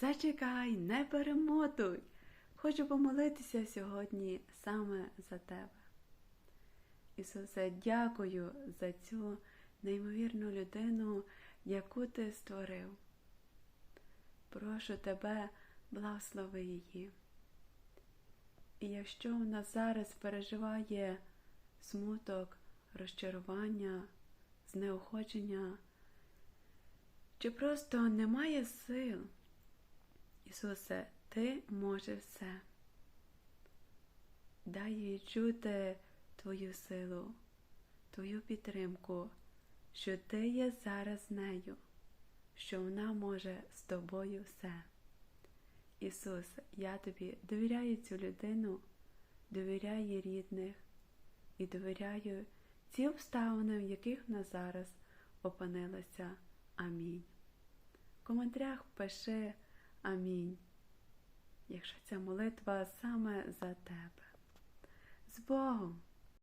Зачекай, не перемотуй. Хочу помолитися сьогодні саме за тебе. Ісусе, дякую за цю неймовірну людину, яку ти створив. Прошу тебе, благослови її. І якщо вона зараз переживає смуток, розчарування, знеохочення, чи просто немає сил, Ісусе, Ти можеш все. Дай їй чути Твою силу, Твою підтримку, що Ти є зараз нею, що вона може з тобою все. Ісус, я тобі довіряю цю людину, довіряю рідних і довіряю ці обставини, в яких вона зараз опинилася. Амінь. В коментарях пиши Амінь. Якщо ця молитва саме за тебе. З Богом!